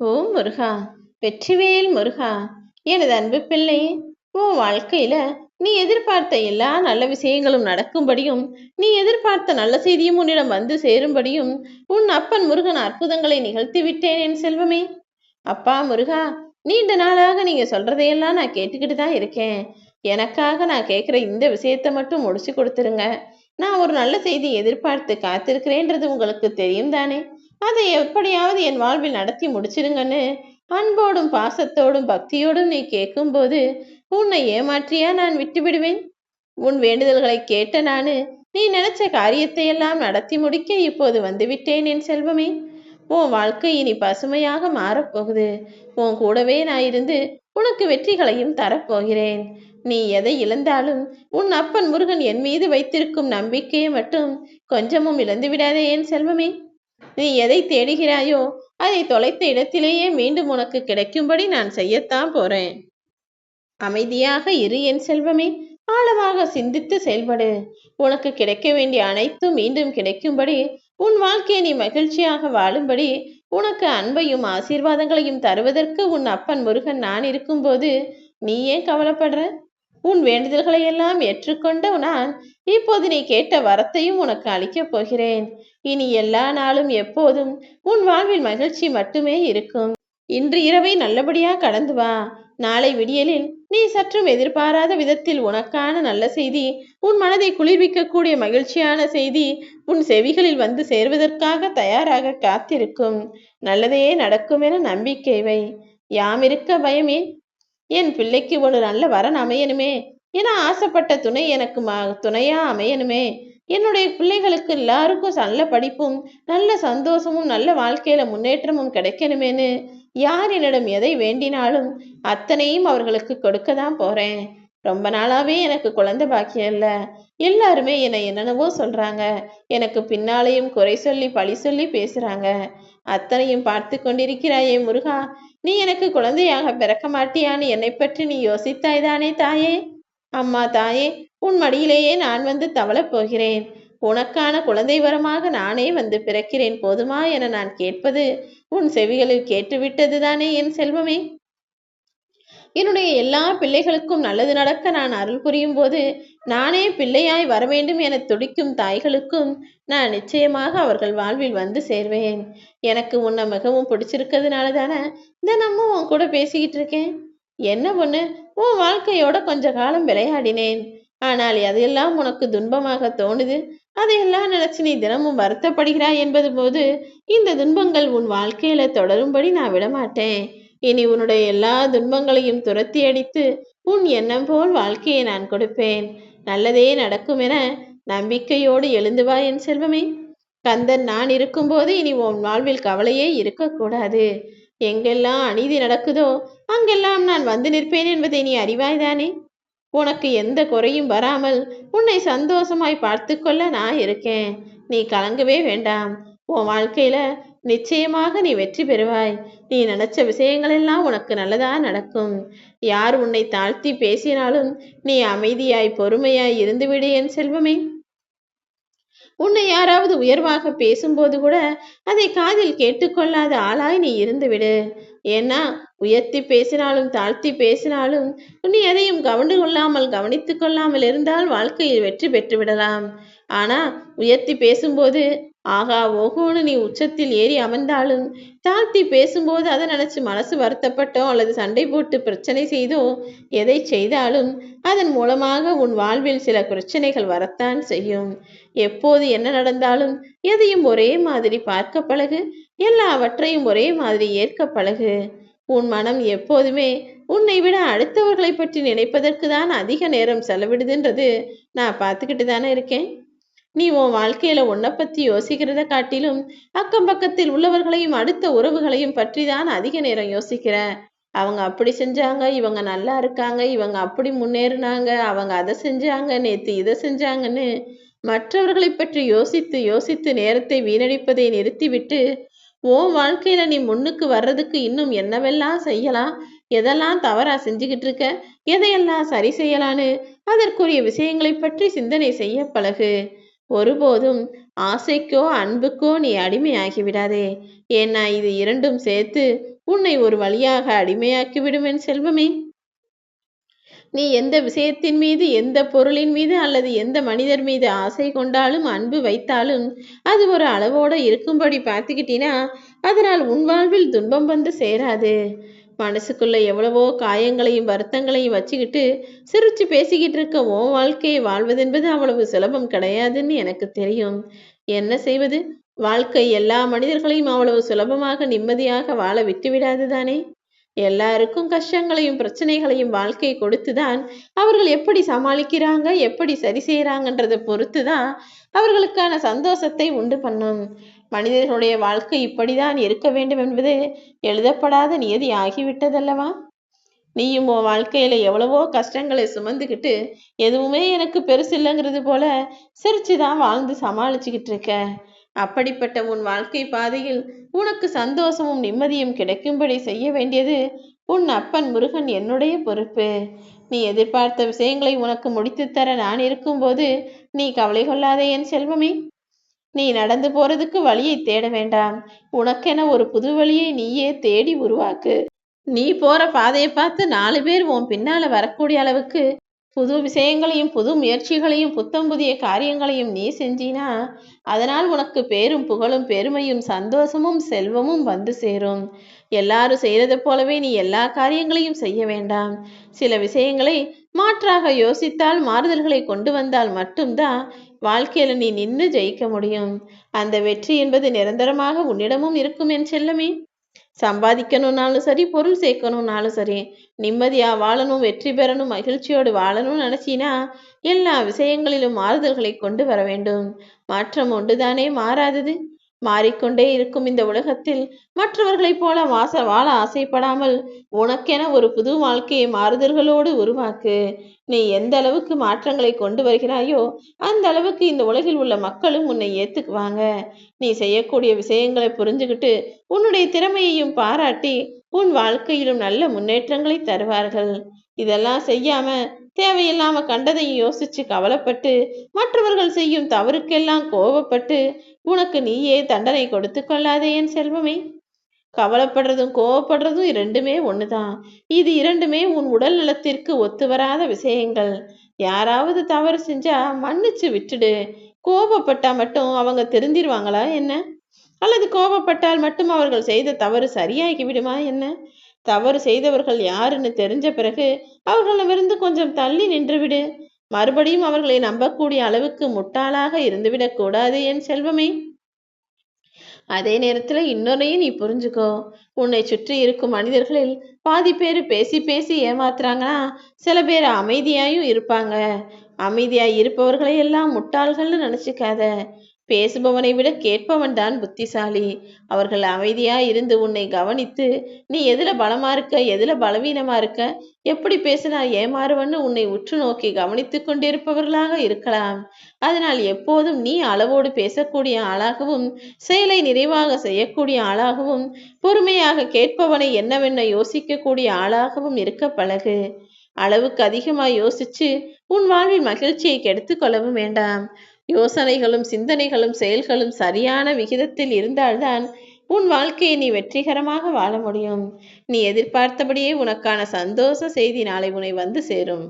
ஓ முருகா வெற்றிவேல் முருகா எனது அன்பு பிள்ளை உன் வாழ்க்கையில நீ எதிர்பார்த்த எல்லா நல்ல விஷயங்களும் நடக்கும்படியும் நீ எதிர்பார்த்த நல்ல செய்தியும் உன்னிடம் வந்து சேரும்படியும் உன் அப்பன் முருகன் அற்புதங்களை நிகழ்த்தி விட்டேன் என் செல்வமே. அப்பா முருகா நீண்ட நாளாக நீங்க சொல்றதையெல்லாம் நான் கேட்டுக்கிட்டு தான் இருக்கேன். எனக்காக நான் கேட்குற இந்த விஷயத்தை மட்டும் முடிச்சு கொடுத்துருங்க. நான் ஒரு நல்ல செய்தி எதிர்பார்த்து காத்திருக்கிறேன்றது உங்களுக்கு தெரியும் தானே? அதை எப்படியாவது என் வாழ்வில் நடத்தி முடிச்சிருங்கன்னு அன்போடும் பாசத்தோடும் பக்தியோடும் நீ கேட்கும்போது உன்னை ஏமாற்றியா நான் விட்டு விடுவேன் உன் வேண்டுதல்களை கேட்ட நானு நீ நினைச்ச காரியத்தை எல்லாம் நடத்தி முடிக்க இப்போது வந்துவிட்டேன் என் செல்வமே. உன் வாழ்க்கை இனி பசுமையாக மாறப்போகுது. உன் கூடவே நான் இருந்து உனக்கு வெற்றிகளையும் தரப்போகிறேன். நீ எதை இழந்தாலும் உன் அப்பன் முருகன் என் மீது வைத்திருக்கும் நம்பிக்கையை மட்டும் கொஞ்சமும் இழந்து விடாதே என் செல்வமே. நீ எதை தேடுகிறாயோ அதை தொலைத்த இடத்திலேயே மீண்டும் உனக்கு கிடைக்கும்படி நான் செய்யத்தான் போறேன். அமைதியாக இரு என் செல்வமே ஆழமாக சிந்தித்து செயல்படு. உனக்கு கிடைக்க வேண்டிய அனைத்தும் மீண்டும் கிடைக்கும்படி உன் வாழ்க்கையை நீ மகிழ்ச்சியாக வாழும்படி உனக்கு அன்பையும் ஆசீர்வாதங்களையும் தருவதற்கு உன் அப்பன் முருகன் நான் இருக்கும்போது நீ ஏன் கவலைப்படுற? உன் வேண்டுதல்களை எல்லாம் ஏற்றுக்கொண்ட நான் இப்போது நீ கேட்ட வரத்தையும் உனக்கு அளிக்கப் போகிறேன். இனி எல்லா நாளும் எப்போதும் உன் வாழ்வில் மகிழ்ச்சி மட்டுமே இருக்கும். இன்று இரவை நல்லபடியா கடந்து வா. நாளை விடியலில் நீ சற்றும் எதிர்பாராத விதத்தில் உனக்கான நல்ல செய்தி உன் மனதை குளிர்விக்கக்கூடிய மகிழ்ச்சியான செய்தி உன் செவிகளில் வந்து சேர்வதற்காக தயாராக காத்திருக்கும். நல்லதையே நடக்கும் என நம்பிக்கை வை. யாம் பயமே என் பிள்ளைக்கு ஒரு நல்ல வரன் அமையணுமே. என ஆசைப்பட்ட துணை எனக்கு மா துணையா அமையணுமே. என்னுடைய பிள்ளைகளுக்கு எல்லாருக்கும் நல்ல படிப்பும் நல்ல சந்தோஷமும் நல்ல வாழ்க்கையில முன்னேற்றமும் கிடைக்கணுமேனு யார் என்னிடம் எதை வேண்டினாலும் அத்தனையும் அவர்களுக்கு கொடுக்க தான் போறேன். ரொம்ப நாளாவே எனக்கு குழந்தை பாக்கியம் இல்லை. எல்லாருமே என்னை என்னென்னவோ சொல்றாங்க. எனக்கு பின்னாலேயும் குறை சொல்லி பழி சொல்லி பேசுறாங்க. அத்தனையும் பார்த்து கொண்டிருக்கிறாயே முருகா. நீ எனக்கு குழந்தையாக பிறக்க மாட்டியான்னு என்னை பற்றி நீ யோசித்தாய் தானே தாயே? அம்மா தாயே உன் மடியிலேயே நான் வந்து தவளப் போகிறேன். உனக்கான குழந்தை வரமாக நானே வந்து பிறக்கிறேன் போதுமா என நான் கேட்பது உன் செவிகளில் கேட்டுவிட்டது தானே என் செல்வமே? என்னுடைய எல்லா பிள்ளைகளுக்கும் நல்லது நடக்க நான் அருள் புரியும் போது நானே பிள்ளையாய் வர வேண்டும் என துடிக்கும் தாய்களுக்கும் நான் நிச்சயமாக அவர்கள் வாழ்வில் வந்து சேர்வேன். எனக்கு உன்னை மிகவும் பிடிச்சிருக்கிறதுனால தானே தினமும் உன் கூட பேசிக்கிட்டு இருக்கேன். என்ன பொண்ணு உன் வாழ்க்கையோட கொஞ்ச காலம் விளையாடினேன். ஆனால் அதையெல்லாம் உனக்கு துன்பமாக தோணுது அதையெல்லாம் நினைச்சு நீ தினமும் வருத்தப்படுகிறாய் என்பது போது இந்த துன்பங்கள் உன் வாழ்க்கையில தொடரும்படி நான் விடமாட்டேன். இனி உன்னுடைய எல்லா துன்பங்களையும் துரத்தி அடித்து உன் எண்ணம் போல் வாழ்க்கையை நான் கொடுப்பேன். நல்லதே நடக்கும் என நம்பிக்கையோடு எழுந்து வா என் செல்வமே. கந்தன் நான் இருக்கும்போது இனி உன் வாழ்வில் கவலையே இருக்கக்கூடாது. எங்கெல்லாம் அநீதி நடக்குதோ அங்கெல்லாம் நான் வந்து நிற்பேன் என்பதை நீ அறிவாய்தானே? உனக்கு எந்த குறையும் வராமல் உன்னை சந்தோஷமாய் பார்த்து கொள்ள நான் இருக்கேன். நீ கலங்கவே வேண்டாம். உன் வாழ்க்கையில நிச்சயமாக நீ வெற்றி பெறுவாய். நீ நினைச்ச விஷயங்கள் எல்லாம் உனக்கு நல்லதா நடக்கும். யார் உன்னை தாழ்த்தி பேசினாலும் நீ அமைதியாய் பொறுமையாய் இருந்துவிடு என் செல்வமே. உன்னை யாராவது உயர்வாக பேசும்போது கூட அதை காதில் கேட்டுக்கொள்ளாத ஆளாய் நீ இருந்துவிடு. ஏன்னா உயர்த்தி பேசினாலும் தாழ்த்தி பேசினாலும் நீ எதையும் கவனித்து கொள்ளாமல் கவனித்து கொள்ளாமல் இருந்தால் வாழ்க்கையில் வெற்றி பெற்று விடலாம். ஆனா உயர்த்தி பேசும்போது ஆகா ஓகோன்னு நீ உச்சத்தில் ஏறி அமர்ந்தாலும் தாழ்த்தி பேசும்போது அதை நினைச்சு மனசு வருத்தப்பட்டோ அல்லது சண்டை போட்டு பிரச்சனை செய்தோ எதை செய்தாலும் அதன் மூலமாக உன் வாழ்வில் சில பிரச்சனைகள் வரத்தான் செய்யும். எப்போது என்ன நடந்தாலும் எதையும் ஒரே மாதிரி பார்க்க பழகு எல்லாவற்றையும் ஒரே மாதிரி ஏற்க பழகு. உன் மனம் எப்போதுமே உன்னை விட அடுத்தவர்களை பற்றி நினைப்பதற்கு தான் அதிக நேரம் செலவிடுதுன்றது நான் பார்த்துக்கிட்டு தானே இருக்கேன். நீ உன் வாழ்க்கையில உன்னை பத்தி யோசிக்கிறத காட்டிலும் அக்கம் பக்கத்தில் உள்ளவர்களையும் அடுத்த உறவுகளையும் பற்றி தான் அதிக நேரம் யோசிக்கிற. அவங்க அப்படி செஞ்சாங்க இவங்க நல்லா இருக்காங்க இவங்க அப்படி முன்னேறினாங்க அவங்க அதை செஞ்சாங்க நேத்து இதை செஞ்சாங்கன்னு மற்றவர்களை பற்றி யோசித்து யோசித்து நேரத்தை வீணடிப்பதை நிறுத்திவிட்டு உன் வாழ்க்கையில நீ முன்னுக்கு வர்றதுக்கு இன்னும் என்னவெல்லாம் செய்யலாம் எதெல்லாம் தவறா செஞ்சுக்கிட்டு இருக்க எதையெல்லாம் சரி செய்யலான்னு அதற்குரிய விஷயங்களை பற்றி சிந்தனை செய்ய பழகு. ஒருபோதும் ஆசைக்கோ அன்புக்கோ நீ அடிமையாகி விடாதே ஏன்னா இது இரண்டும் சேர்த்து உன்னை ஒரு வழியாக அடிமையாக்கி விடுவேன் செல்வமே. நீ எந்த விஷயத்தின் மீது எந்த பொருளின் மீது அல்லது எந்த மனிதர் மீது ஆசை கொண்டாலும் அன்பு வைத்தாலும் அது ஒரு அளவோடு இருக்கும்படி பார்த்துக்கிட்டீனா அதனால் உன் வாழ்வில் துன்பம் வந்து சேராது. மனசுக்குள்ள எவ்வளவோ காயங்களையும் வருத்தங்களையும் வச்சுக்கிட்டு சிரிச்சு பேசிக்கிட்டு இருக்க உன் வாழ்க்கையை வாழ்வதென்பது அவ்வளவு சுலபம் கிடையாதுன்னு எனக்கு தெரியும். என்ன செய்வது? வாழ்க்கை எல்லா மனிதர்களையும் அவ்வளவு சுலபமாக நிம்மதியாக வாழ விட்டு விடாது தானே? எல்லாருக்கும் கஷ்டங்களையும் பிரச்சனைகளையும் வாழ்க்கை கொடுத்துதான் அவர்கள் எப்படி சமாளிக்கிறாங்க எப்படி சரி செய்யறாங்கன்றதை பொறுத்து தான் அவர்களுக்கான சந்தோஷத்தை உண்டு பண்ணும். மனிதர்களுடைய வாழ்க்கை இப்படிதான் இருக்க வேண்டும் என்பது எழுதப்படாத நியதி ஆகிவிட்டதல்லவா? நீயும் உன் வாழ்க்கையில எவ்வளவோ கஷ்டங்களை சுமந்துக்கிட்டு எதுவுமே எனக்கு பெருசு இல்லைங்கிறது போல சிரிச்சுதான் வாழ்ந்து சமாளிச்சுக்கிட்டு இருக்க. அப்படிப்பட்ட உன் வாழ்க்கை பாதையில் உனக்கு சந்தோஷமும் நிம்மதியும் கிடைக்கும்படி செய்ய வேண்டியது உன் அப்பன் முருகன் என்னுடைய பொறுப்பு. நீ எதிர்பார்த்த விஷயங்களை உனக்கு முடித்து தர நான் இருக்கும்போது நீ கவலை கொள்ளாதே என் செல்வமே. நீ நடந்து போறதுக்கு வழியை தேட வேண்டாம். உனக்கென ஒரு புது வழியை நீயே தேடி உருவாக்கு. நீ போற பாதையை பார்த்து நாலு பேர் உன் பின்னால வரக்கூடிய அளவுக்கு புது விஷயங்களையும் புது முயற்சிகளையும் புத்தம் புதிய காரியங்களையும் நீ செஞ்சினா அதனால் உனக்கு பேரும் புகழும் பெருமையும் சந்தோஷமும் செல்வமும் வந்து சேரும். எல்லாரும் செய்யறது போலவே நீ எல்லா காரியங்களையும் செய்ய வேண்டாம். சில விஷயங்களை மாற்றாக யோசித்தால் மாறுதல்களை கொண்டு வந்தால் மட்டும்தான் வாழ்க்கையில நீ நின்று ஜெயிக்க முடியும். அந்த வெற்றி என்பது நிரந்தரமாக உன்னிடமும் இருக்கும் என் செல்லமே. சம்பாதிக்கணும்னாலும் சரி பொருள் சேர்க்கணும்னாலும் சரி நிம்மதியா வாழணும் வெற்றி பெறணும் மகிழ்ச்சியோடு வாழணும்னு நினைச்சினா எல்லா விஷயங்களிலும் மாறுதல்களை கொண்டு வர வேண்டும். மாற்றம் ஒன்றுதானே மாறாதது. மாறிக்கொண்டே இருக்கும் இந்த உலகத்தில். மற்றவர்களைப் போல வாச வாழ ஆசைப்படாமல் உனக்கென ஒரு புது வாழ்க்கையை மாறுதல்களோடு உருவாக்கு. நீ எந்த அளவுக்கு மாற்றங்களை கொண்டு வருகிறாயோ அந்த அளவுக்கு இந்த உலகில் உள்ள மக்களும் உன்னை ஏத்துக்குவாங்க. நீ செய்யக்கூடிய விஷயங்களை புரிஞ்சுக்கிட்டு உன்னுடைய திறமையையும் பாராட்டி உன் வாழ்க்கையிலும் நல்ல முன்னேற்றங்களை தருவார்கள். இதெல்லாம் செய்யாம தேவையில்லாம கண்டதையும் யோசிச்சு கவலைப்பட்டு மற்றவர்கள் செய்யும் தவறுக்கெல்லாம் கோபப்பட்டு உனக்கு நீயே தண்டனை கொடுத்து கொள்ளாதே என் செல்வமே. கவலைப்படுறதும் கோவப்படுறதும் இரண்டுமே ஒண்ணுதான். இது இரண்டுமே உன் உடல் நலத்திற்கு ஒத்து வராத விஷயங்கள். யாராவது தவறு செஞ்சா மன்னிச்சு விட்டுடு. கோபப்பட்டா மட்டும் அவங்க தெரிஞ்சிருவாங்களா என்ன? அல்லது கோபப்பட்டால் மட்டும் அவர்கள் செய்த தவறு சரியாகி விடுமா என்ன? தவறு செய்தவர்கள் யாருன்னு தெரிஞ்ச பிறகு அவர்களிடமிருந்து கொஞ்சம் தள்ளி நின்றுவிடு. மறுபடியும் அவர்களை நம்பக்கூடிய அளவுக்கு முட்டாளாக இருந்துவிடக் கூடாது என் செல்வமே. அதே நேரத்துல இன்னொன்னையும் நீ புரிஞ்சுக்கோ. உன்னை சுற்றி இருக்கும் மனிதர்களில் பாதி பேர் பேசி பேசி ஏமாத்துறாங்கன்னா சில பேர் அமைதியாயும் இருப்பாங்க. அமைதியா இருப்பவர்களை எல்லாம் முட்டாள்கள்னு நினைச்சுக்காத. பேசுபவனை விட கேட்பவன் தான் புத்திசாலி. அவர்கள் அமைதியா இருந்து உன்னை கவனித்து நீ எதுல பலமா இருக்க? எதுல பலவீனமா இருக்க? எப்படி பேசினா ஏமாறுவன்னு உன்னை உற்று நோக்கி கவனித்துக் கொண்டிருப்பவர்களாக இருக்கலாம். அதனால் எப்போதும் நீ அளவோடு பேசக்கூடிய ஆளாகவும் செயலை நிறைவாக செய்யக்கூடிய ஆளாகவும் பொறுமையாக கேட்பவனை என்னவென்ன யோசிக்கக்கூடிய ஆளாகவும் இருக்க பழகு. அளவுக்கு அதிகமாக யோசிச்சு உன் வாழ்வில் மகிழ்ச்சியை கெடுத்து கொள்ளவும் வேண்டாம். யோசனைகளும் சிந்தனைகளும் செயல்களும் சரியான விகிதத்தில் இருந்தால்தான் உன் வாழ்க்கையை நீ வெற்றிகரமாக வாழ முடியும். நீ எதிர்பார்த்தபடியே உனக்கான சந்தோஷ செய்தி நாளை உன்னை வந்து சேரும்.